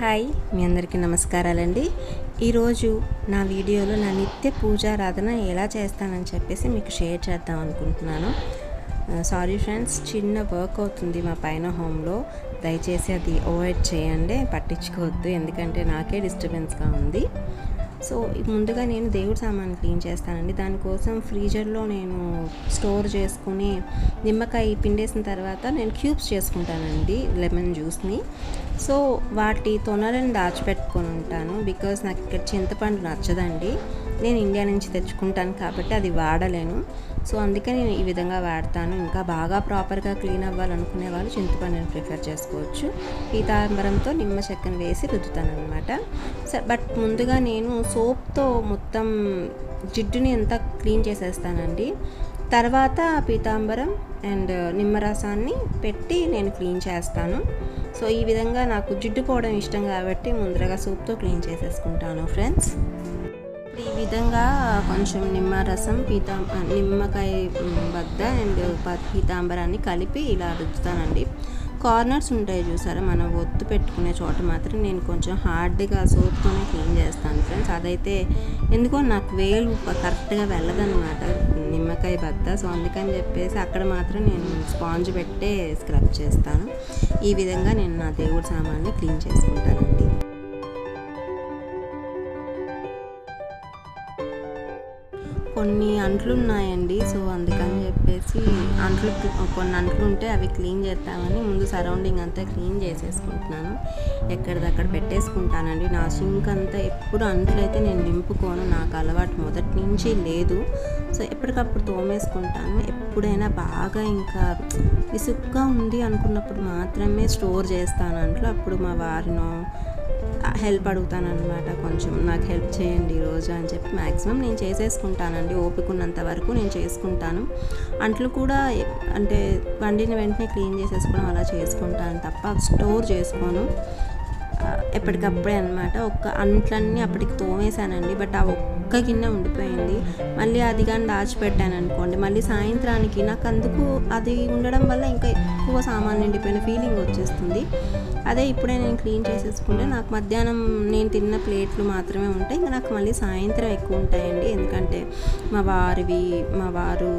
Hi మీ అందరికీ నమస్కారాలండి. ఈరోజు నా వీడియోలో నా నిత్య పూజారాధన ఎలా చేస్తానని చెప్పేసి మీకు షేర్ చేద్దాం అనుకుంటున్నాను. సారీ ఫ్రెండ్స్ చిన్న వర్క్ అవుతుంది మా పైన హోమ్లో. దయచేసి అది అవాయిడ్ చేయండి పట్టించుకోవద్దు ఎందుకంటే నాకే డిస్టర్బెన్స్గా ఉంది. సో ముందుగా నేను దేవుడి సామాన్ క్లీన్ చేస్తానండి. దానికోసం ఫ్రీజర్లో నేను స్టోర్ చేసుకుని నిమ్మకాయ పిండేసిన తర్వాత నేను క్యూబ్స్ చేసుకుంటానండి లెమన్ జ్యూస్ని. సో వాటి తొనలను దాచిపెట్టుకొని ఉంటాను. బికాస్ నాకు ఇక్కడ చింతపండు నచ్చదండి. నేను ఇండియా నుంచి తెచ్చుకుంటాను కాబట్టి అది వాడలేను. సో అందుకే నేను ఈ విధంగా వాడతాను. ఇంకా బాగా ప్రాపర్గా క్లీన్ అవ్వాలనుకునే వాళ్ళు చింతపండుని ప్రిఫర్ చేసుకోవచ్చు. పీతాంబరంతో నిమ్మ చెక్కను వేసి రుద్దుతాను అనమాట బట్ ముందుగా నేను సోప్తో మొత్తం జిడ్డుని అంతా క్లీన్ చేసేస్తానండి. తర్వాత పీతాంబరం అండ్ నిమ్మరసాన్ని పెట్టి నేను క్లీన్ చేస్తాను. సో ఈ విధంగా నాకు జిడ్డు పోవడం ఇష్టం కాబట్టి ముందరగా సోప్తో క్లీన్ చేసేసుకుంటాను ఫ్రెండ్స్. విధంగా కొంచెం నిమ్మరసం పీతా నిమ్మకాయ బద్ద అండ్ పీతాంబరాన్ని కలిపి ఇలా రుద్దుతానండి. కార్నర్స్ ఉంటాయి చూసారా మనం ఒత్తు పెట్టుకునే చోట మాత్రం నేను కొంచెం హార్డ్గా సోప్తోనే క్లీన్ చేస్తాను ఫ్రెండ్స్. అదైతే ఎందుకో నాకు వేలు కరెక్ట్గా వెళ్ళదన్నమాట. నిమ్మకాయ బద్ద సో అందుకని చెప్పేసి అక్కడ మాత్రం నేను స్పాంజ్ పెట్టే స్క్రబ్ చేస్తాను. ఈ విధంగా నేను నా దేవుడి సామాన్ని క్లీన్ చేసుకుంటానండి. కొన్ని అంట్లు ఉన్నాయండి. సో అందుకని చెప్పేసి అంట్లు కొన్ని అంట్లు ఉంటే అవి క్లీన్ చేస్తామని ముందు సరౌండింగ్ అంతా క్లీన్ చేసేసుకుంటున్నాను. ఎక్కడిదక్కడ పెట్టేసుకుంటానండి. నా సింక్ అంతా ఎప్పుడు అంట్లు అయితే నేను నింపుకోను నాకు అలవాటు మొదటి నుంచి లేదు. సో ఎప్పటికప్పుడు తోమేసుకుంటాను. ఎప్పుడైనా బాగా ఇంకా విసుగ్గా ఉంది అనుకున్నప్పుడు మాత్రమే స్టోర్ చేస్తాను అంట్లు. అప్పుడు మా వారినో హెల్ప్ అడుగుతాను అనమాట కొంచెం. నాకు హెల్ప్ చేయండి ఈరోజు అని చెప్పి మ్యాక్సిమం నేను చేసేసుకుంటానండి. ఓపిక ఉన్నంత వరకు నేను చేసుకుంటాను. అంట్లు కూడా అంటే వండిన వెంటనే క్లీన్ చేసేసుకోవడం అలా చేసుకుంటాను తప్ప స్టోర్ చేసుకోను. ఎప్పటికప్పుడే అనమాట ఒక్క అంట్లన్నీ అప్పటికి తోమేశానండి. బట్ ఆ ఒక్క కింద ఉండిపోయింది. మళ్ళీ అది కానీ దాచిపెట్టాను అనుకోండి. మళ్ళీ సాయంత్రానికి నాకు అందుకు అది ఉండడం వల్ల ఇంకా ఎక్కువ సామాన్ నిండిపోయిన ఫీలింగ్ వచ్చేస్తుంది. అదే ఇప్పుడే నేను క్లీన్ చేసేసుకుంటే నాకు మధ్యాహ్నం నేను తిన్న ప్లేట్లు మాత్రమే ఉంటాయి. ఇంకా నాకు మళ్ళీ సాయంత్రం ఎక్కువ ఉంటాయండి. ఎందుకంటే మా వారివి మా వారు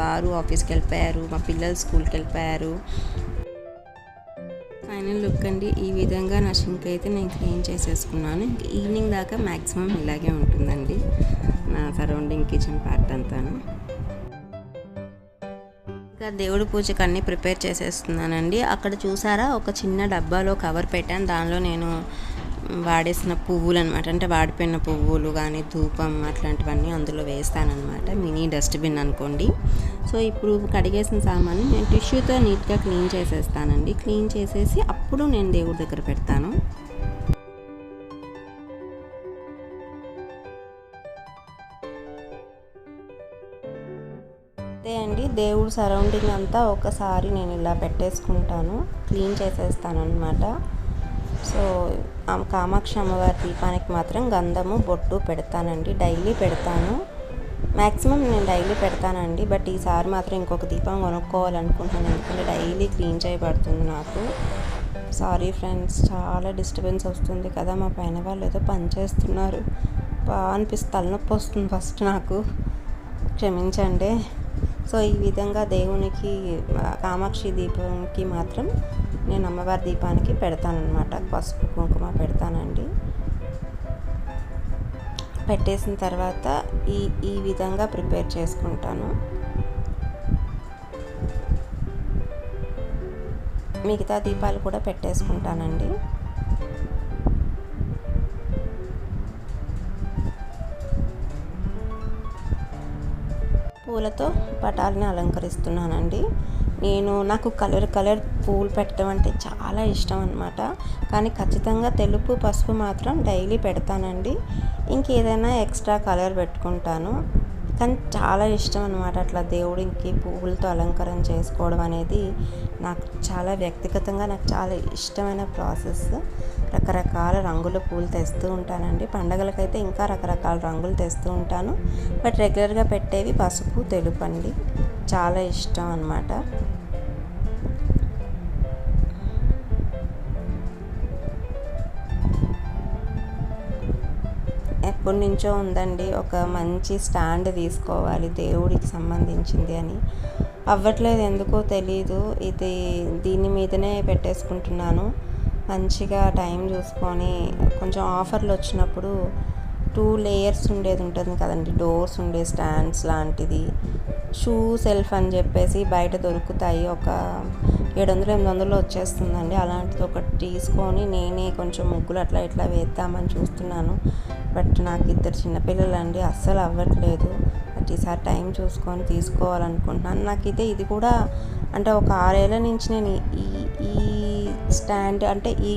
వారు ఆఫీస్కి వెళ్ళిపోయారు మా పిల్లలు స్కూల్కి వెళ్ళిపోయారు ఫైనల్ లుక్ అండి. ఈ విధంగా నా షింక్ అయితే నేను క్లీన్ చేసేసుకున్నాను. ఇంక ఈవినింగ్ దాకా మ్యాక్సిమం ఇలాగే ఉంటుందండి. నా సరౌండింగ్ కిచెన్ పార్ట్ అంతాను. ఇంకా దేవుడి పూజకు అన్నీ ప్రిపేర్ చేసేస్తున్నానండి. అక్కడ చూసారా? ఒక చిన్న డబ్బాలో కవర్ పెట్టాను. దానిలో నేను వాడేసిన పువ్వులు అనమాట అంటే వాడిపోయిన పువ్వులు కానీ ధూపం అట్లాంటివన్నీ అందులో వేస్తానమాట మినీ డస్ట్బిన్ అనుకోండి. సో ఇప్పుడు కడిగేసిన సామాను నేను టిష్యూతో నీట్గా క్లీన్ చేసేస్తానండి. క్లీన్ చేసేసి అప్పుడు నేను దేవుడి దగ్గర పెడతాను. అంతే అండి. దేవుడు సరౌండింగ్ అంతా ఒకసారి నేను ఇలా పెట్టేసుకుంటాను. క్లీన్ చేసేస్తాను అనమాట సో కామాక్షి అమ్మవారి దీపానికి మాత్రం గంధము బొట్టు పెడతానండి. డైలీ పెడతాను. మ్యాక్సిమం నేను డైలీ పెడతానండి. బట్ ఈసారి మాత్రం ఇంకొక దీపం కొనుక్కోవాలనుకుంటున్నాను. ఎందుకంటే డైలీ క్లీన్ చేయబడుతుంది నాకు. సారీ ఫ్రెండ్స్ చాలా డిస్టర్బెన్స్ వస్తుంది కదా. మా పైన వాళ్ళు ఏదో పని చేస్తున్నారు. బాగా అనిపిస్తుంది తలనొప్పి వస్తుంది ఫస్ట్ నాకు. క్షమించండి. సో ఈ విధంగా దేవునికి కామాక్షి దీపంకి మాత్రం నేను అమ్మవారి దీపానికి పెడతానమాట పసుపు కుంకుమ పెడతానండి. పెట్టేసిన తర్వాత ఈ ఈ విధంగా ప్రిపేర్ చేసుకుంటాను. మిగతా దీపాలు కూడా పెట్టేసుకుంటానండి. పూలతో పటాలని అలంకరిస్తున్నానండి. నేను నాకు కలర్ కలర్ పూలు పెట్టడం అంటే చాలా ఇష్టం అనమాట కానీ ఖచ్చితంగా తెలుపు పసుపు మాత్రం డైలీ పెడతానండి. ఇంకేదైనా ఎక్స్ట్రా కలర్ పెట్టుకుంటాను. కానీ చాలా ఇష్టం అనమాట అట్లా దేవుడికి పువ్వులతో అలంకరణ చేసుకోవడం అనేది. నాకు చాలా వ్యక్తిగతంగా నాకు చాలా ఇష్టమైన ప్రాసెస్. రకరకాల రంగుల పూలు తెస్తూ ఉంటానండి. పండగలకైతే ఇంకా రకరకాల రంగులు తెస్తూ ఉంటాను. బట్ రెగ్యులర్గా పెట్టేవి పసుపు తెలుపు అండి చాలా ఇష్టం అనమాట ఎప్పటి నుంచో ఉందండి. ఒక మంచి స్టాండ్ తీసుకోవాలి దేవుడికి సంబంధించింది అని. అవ్వట్లేదు ఎందుకో తెలీదు. ఇది దీని మీదనే పెట్టేసుకుంటున్నాను. మంచిగా టైం చూసుకొని కొంచెం ఆఫర్లు వచ్చినప్పుడు టూ లేయర్స్ ఉండేది ఉంటుంది కదండి. డోర్స్ ఉండే స్టాండ్స్ లాంటిది. షూ సెల్ఫ్ అని చెప్పేసి బయట దొరుకుతాయి. ఒక ఏడు వందలు ఎనిమిది వందలు వచ్చేస్తుందండి. అలాంటిది ఒకటి తీసుకొని నేనే కొంచెం ముగ్గులు అట్లా ఇట్లా వేద్దామని చూస్తున్నాను. బట్ నాకు ఇద్దరు చిన్నపిల్లలు అండి అస్సలు అవ్వట్లేదు. బట్ ఈసారి టైం చూసుకొని తీసుకోవాలనుకుంటున్నాను. నాకైతే ఇది కూడా అంటే ఒక ఆరేళ్ళ నుంచి నేను ఈ ఈ స్టాండ్ అంటే ఈ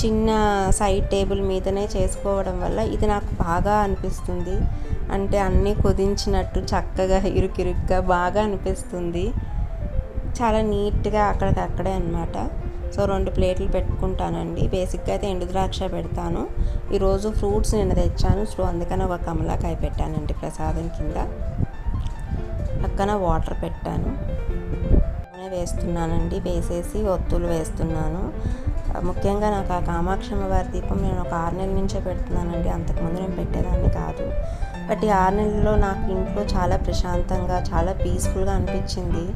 చిన్న సైడ్ టేబుల్ మీదనే చేసుకోవడం వల్ల ఇది నాకు బాగా అనిపిస్తుంది. అంటే అన్నీ కుదించినట్టు చక్కగా ఇరుకిరుగ్గా బాగా అనిపిస్తుంది. చాలా నీట్గా అక్కడికక్కడే అనమాట సో రెండు ప్లేట్లు పెట్టుకుంటానండి. బేసిక్గా అయితే ఎండు ద్రాక్ష పెడతాను. ఈరోజు ఫ్రూట్స్ నేను తెచ్చాను. సో అందుకని ఒక కమలాకాయ పెట్టానండి ప్రసాదం కింద. పక్కన వాటర్ పెట్టాను. నూనె వేస్తున్నానండి. వేసేసి ఒత్తులు వేస్తున్నాను. ముఖ్యంగా నాకు ఆ కామాక్షమ్మ వారి దీపం నేను ఒక ఆరు నెలల నుంచే పెడుతున్నానండి. అంతకుముందు నేను పెట్టేదాన్ని కాదు. బట్ ఈ ఆరు నెలల్లో నాకు ఇంట్లో చాలా ప్రశాంతంగా చాలా పీస్ఫుల్గా అనిపించింది.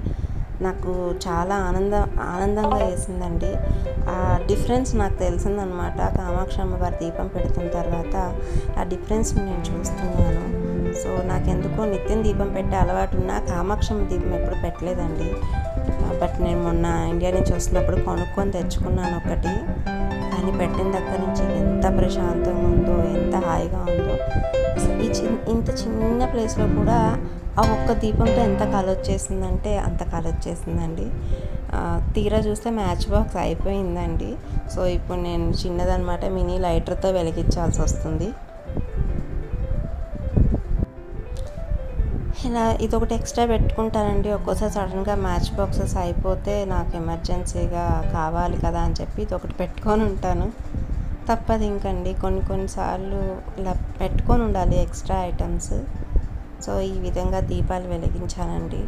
నాకు చాలా ఆనందం ఆనందంగా వేసిందండి. ఆ డిఫరెన్స్ నాకు తెలిసిందనమాట. కామాక్షి అమ్మవారి దీపం పెడుతున్న తర్వాత ఆ డిఫరెన్స్ నేను చూస్తున్నాను. సో నాకెందుకో నిత్యం దీపం పెట్టే అలవాటు ఉన్నా కామాక్షమ్మ దీపం ఎప్పుడు పెట్టలేదండి. బట్ నేను మొన్న ఇండియా నుంచి వస్తున్నప్పుడు కొనుక్కొని తెచ్చుకున్నాను ఒకటి. కానీ పెట్టిన దగ్గర నుంచి ఎంత ప్రశాంతంగా ఉందో ఎంత హాయిగా ఉందో. ఈ చిన్ ఇంత చిన్న ప్లేస్లో కూడా ఆ ఒక్క దీపంతో ఎంత కళ వచ్చేసిందంటే అంత కళ వచ్చేసిందండి. తీరా చూస్తే మ్యాచ్ బాక్స్ అయిపోయిందండి. సో ఇప్పుడు నేను చిన్నదనమాట మినీ లైటర్తో వెలిగించాల్సి వస్తుంది. ఇలా ఇదొకటి ఎక్స్ట్రా పెట్టుకుంటానండి. ఒక్కోసారి సడన్గా మ్యాచ్ బాక్సెస్ అయిపోతే నాకు ఎమర్జెన్సీగా కావాలి కదా అని చెప్పి ఇది ఒకటి పెట్టుకొని ఉంటాను. తప్పదు ఇంకండి. కొన్ని కొన్నిసార్లు ఇలా పెట్టుకొని ఉండాలి ఎక్స్ట్రా ఐటమ్స్. సో ఈ విధంగా దీపాలు వెలిగించానండి.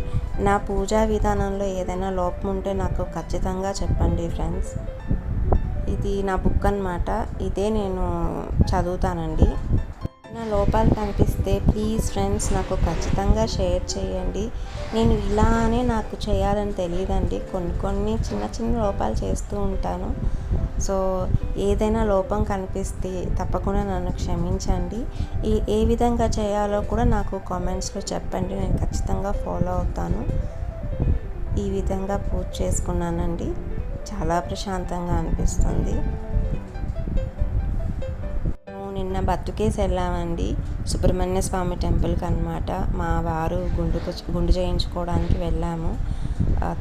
నా పూజా విధానంలో ఏదైనా లోపం ఉంటే నాకు ఖచ్చితంగా చెప్పండి ఫ్రెండ్స్. ఇది నా బుక్ అనమాట ఇదే నేను చదువుతానండి. నా లోపాలు కనిపిస్తే ప్లీజ్ ఫ్రెండ్స్ నాకు ఖచ్చితంగా షేర్ చేయండి. నేను ఇలానే నాకు చేయాలని తెలియదండి. కొన్ని కొన్ని చిన్న చిన్న లోపాలు చేస్తూ ఉంటాను. సో ఏదైనా లోపం కనిపిస్తే తప్పకుండా నన్ను క్షమించండి. ఈ ఏ విధంగా చేయాలో కూడా నాకు కామెంట్స్లో చెప్పండి. నేను ఖచ్చితంగా ఫాలో అవుతాను. ఈ విధంగా పూజ చేసుకున్నానండి. చాలా ప్రశాంతంగా అనిపిస్తుంది. బతుకేసి వెళ్ళామండి. సుబ్రహ్మణ్య స్వామి టెంపుల్కి అనమాట మా వారు గుండుకు గుండు చేయించుకోవడానికి వెళ్ళాము.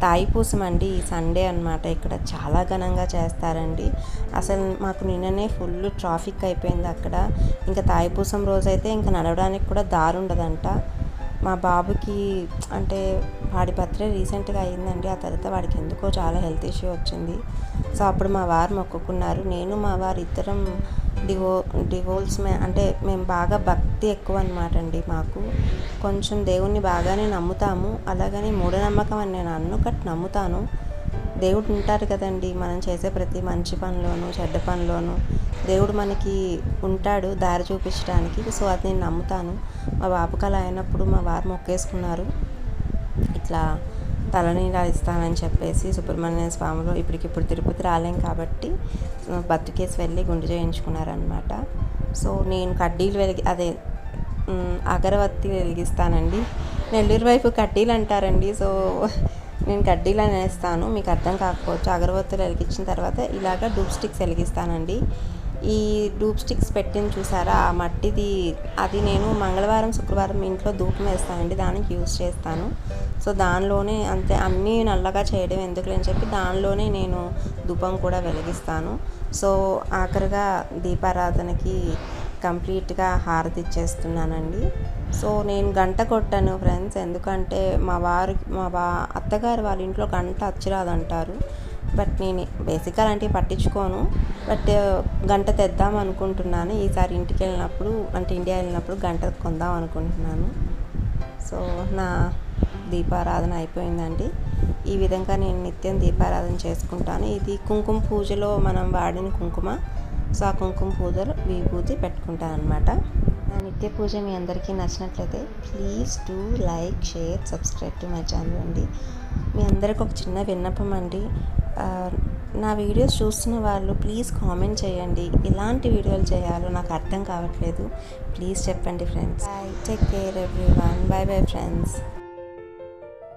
తాయిపూసం అండి ఈ సండే అనమాట ఇక్కడ చాలా ఘనంగా చేస్తారండి. అసలు మాకు నిన్ననే ఫుల్ ట్రాఫిక్ అయిపోయింది అక్కడ. ఇంకా తాయిపూసం రోజైతే ఇంకా నడవడానికి కూడా దారి ఉండదంట మా బాబుకి అంటే వాడి బర్త్డే రీసెంట్గా అయిందండి. ఆ తర్వాత వాడికి ఎందుకో చాలా హెల్త్ ఇష్యూ వచ్చింది. సో అప్పుడు మా వారు మొక్కుకున్నారు. నేను మా వారు ఇద్దరం డివో డివోల్స్ మే అంటే మేము బాగా భక్తి ఎక్కువ అనమాట అండి మాకు. కొంచెం దేవుణ్ణి బాగానే నమ్ముతాము. అలాగని మూఢనమ్మకం అని నేను అన్ను కట్ నమ్ముతాను. దేవుడు ఉంటారు కదండి మనం చేసే ప్రతి మంచి పనిలోనూ చెడ్డ పనిలోనూ. దేవుడు మనకి ఉంటాడు దారి చూపించడానికి. సో అది నేను నమ్ముతాను. మా బాబుకి అలా అయినప్పుడు మా వారు మొక్కేసుకున్నారు. ఇట్లా తలనీలాలు ఇస్తానని చెప్పేసి సుబ్రహ్మణ్య స్వామిలో ఇప్పటికిప్పుడు తిరుపతి రాలేం కాబట్టి బతుకేసి వెళ్ళి గుండు చేయించుకున్నారనమాట సో నేను కడ్డీలు వెలిగి అదే మ్, అగరవత్తి వెలిగిస్తానండి. నెల్లూరు వైపు కడ్డీలు అంటారండి. సో నేను కడ్డీలు అనేస్తాను. మీకు అర్థం కాకపోవచ్చు. అగరవత్తులు వెలిగించిన తర్వాత ఇలాగ డూప్ స్టిక్స్ వెలిగిస్తానండి. ఈ డూప్ స్టిక్స్ పెట్టిన చూసారా? ఆ మట్టిది అది నేను మంగళవారం శుక్రవారం ఇంట్లో ధూపం వేస్తానండి. దానికి యూస్ చేస్తాను. సో దానిలోనే అంతే. అన్నీ నల్లగా చేయడం ఎందుకు చెప్పి దానిలోనే నేను ధూపం కూడా వెలిగిస్తాను. సో ఆఖరిగా దీపారాధనకి కంప్లీట్గా హారతి ఇచ్చేస్తున్నానండి. సో నేను గంట కొట్టాను ఫ్రెండ్స్. ఎందుకంటే మా వారి మా బా అత్తగారు వాళ్ళ ఇంట్లో గంట అచ్చిరాదంటారు. బట్ నేను బేసిక్గా అలాంటివి పట్టించుకోను. బట్ గంట తెద్దాం అనుకుంటున్నాను. ఈసారి ఇంటికి వెళ్ళినప్పుడు అంటే ఇండియా వెళ్ళినప్పుడు గంట కొందాం అనుకుంటున్నాను. సో నా దీపారాధన అయిపోయిందండి. ఈ విధంగా నేను నిత్యం దీపారాధన చేసుకుంటాను. ఇది కుంకుమ పూజలో మనం వాడిన కుంకుమ. సో ఆ కుంకుమ పూజలు విభూతి పెట్టుకుంటాను అనమాట నా నిత్య పూజ మీ అందరికీ నచ్చినట్లయితే please do like share subscribe to my channel అండి. మీ అందరికి ఒక చిన్న విన్నపం అండి. నా వీడియోస్ చూస్తున్న వాళ్ళు ప్లీజ్ కామెంట్ చేయండి. ఎలాంటి వీడియోలు చేయాలో నాకు అర్థం కావట్లేదు. ప్లీజ్ చెప్పండి friends. Bye take care everyone bye bye friends